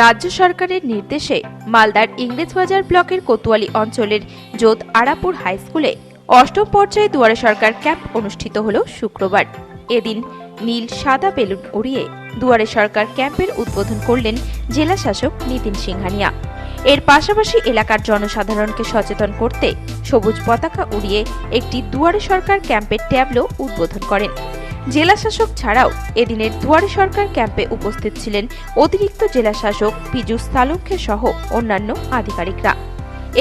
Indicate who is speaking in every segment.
Speaker 1: রাজ্য সরকারের নির্দেশে মালদার ইংরেজবাজার ব্লকের কোতোয়ালি অঞ্চলের জোত আরাপুর হাই স্কুলে অষ্টম পর্যায়ে দুয়ারে সরকার ক্যাম্প অনুষ্ঠিত হল শুক্রবার। এদিন নীল সাদা বেলুন উড়িয়ে দুয়ারে সরকার ক্যাম্পের উদ্বোধন করলেন জেলা শাসক নিতিন সিংহানিয়া। এর পাশাপাশি এলাকার জনসাধারণকে সচেতন করতে সবুজ পতাকা উড়িয়ে একটি দুয়ারে সরকার ক্যাম্পের ট্যাবলো উদ্বোধন করেন। জেলা শাসক ছাড়াও এদিনের দুয়ারে সরকার ক্যাম্পে উপস্থিত ছিলেন অতিরিক্ত জেলা শাসক পীযুষ সালুঙ্খে সহ অন্যান্য আধিকারিকরা।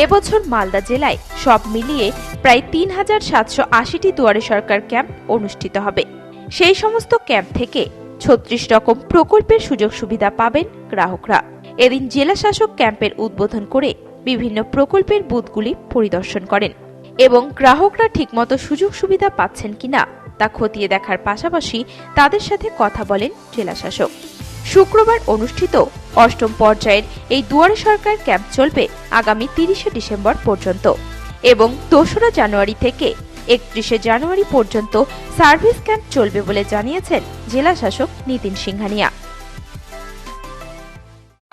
Speaker 1: এবছর মালদা জেলায় সব মিলিয়ে প্রায় তিন হাজার সাতশো আশিটি দুয়ারে সরকার ক্যাম্প অনুষ্ঠিত হবে। সেই সমস্ত ক্যাম্প থেকে ছত্রিশ রকম প্রকল্পের সুযোগ সুবিধা পাবেন গ্রাহকরা। এদিন জেলা শাসক ক্যাম্পের উদ্বোধন করে বিভিন্ন প্রকল্পের বুথগুলি পরিদর্শন করেন এবং গ্রাহকরা ঠিকমতো সুযোগ সুবিধা পাচ্ছেন কিনা তা খতিয়ে দেখার পাশাপাশি তাদের সাথে কথা বলেন জেলা শাসক শুক্রবার অনুষ্ঠিত অষ্টম পর্যায়ের এই দুয়ারে সরকার ক্যাম্প চলবে আগামী তিরিশে ডিসেম্বর পর্যন্ত এবং দোসরা জানুয়ারি থেকে একত্রিশে জানুয়ারি পর্যন্ত সার্ভিস ক্যাম্প চলবে বলে জানিয়েছেন জেলা শাসক নিতিন সিংহানিয়া।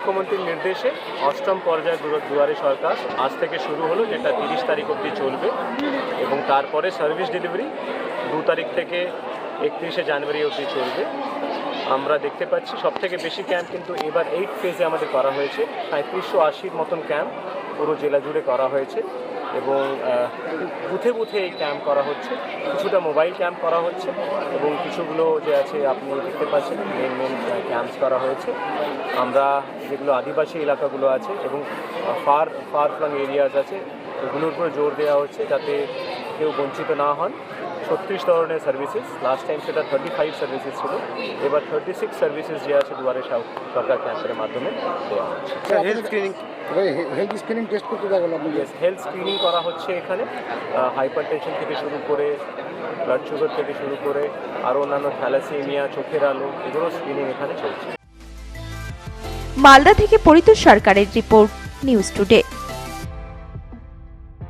Speaker 2: মুখ্যমন্ত্রীর নির্দেশে অষ্টম পর্যায়ে দুয়ারে সরকার আজ থেকে শুরু হলো, যেটা তিরিশ তারিখ অব্দি চলবে। এবং তারপরে সার্ভিস ডেলিভারি দু তারিখ থেকে একত্রিশে জানুয়ারি অবধি চলবে। আমরা দেখতে পাচ্ছি সবথেকে বেশি ক্যাম্প কিন্তু এবার এইট ফেজে আমাদের করা হয়েছে। সাঁত্রিশশো আশির মতন ক্যাম্প পুরো জেলা জুড়ে করা হয়েছে এবং বুথে বুথে এই ক্যাম্প করা হচ্ছে। কিছুটা মোবাইল ক্যাম্প করা হচ্ছে এবং কিছুগুলো যে আছে আপনি দেখতে পাচ্ছেন মেন মেন ক্যাম্পস করা হয়েছে। আমরা যেগুলো আদিবাসী এলাকাগুলো আছে এবং ফার ফার ফ্লাং এরিয়াজ আছে ওগুলোর উপরে জোর দেওয়া হচ্ছে যাতে কেউ বঞ্চিত না হন। ছত্রিশ ধরনের সার্ভিসেস লাস্ট টাইম সেটা থার্টি ফাইভ সার্ভিসেস ছিল। এবার থার্টি সিক্স সার্ভিসেস যে আছে দুয়ারে সর- সরকার ক্যাম্পের মাধ্যমে দেওয়া হচ্ছে। Health screening
Speaker 3: health screening test করতে
Speaker 2: হেলথ স্ক্রিনিং করা হচ্ছে এখানে। হাইপার টেনশন থেকে শুরু করে ব্লাড সুগার থেকে শুরু করে আরও অন্যান্য থ্যালাসেমিয়া চোখের আলো এগুলো স্ক্রিনিং এখানে চলছে।
Speaker 1: মালদা থেকে পরিতোষ সরকারের রিপোর্ট নিউজ টুডে।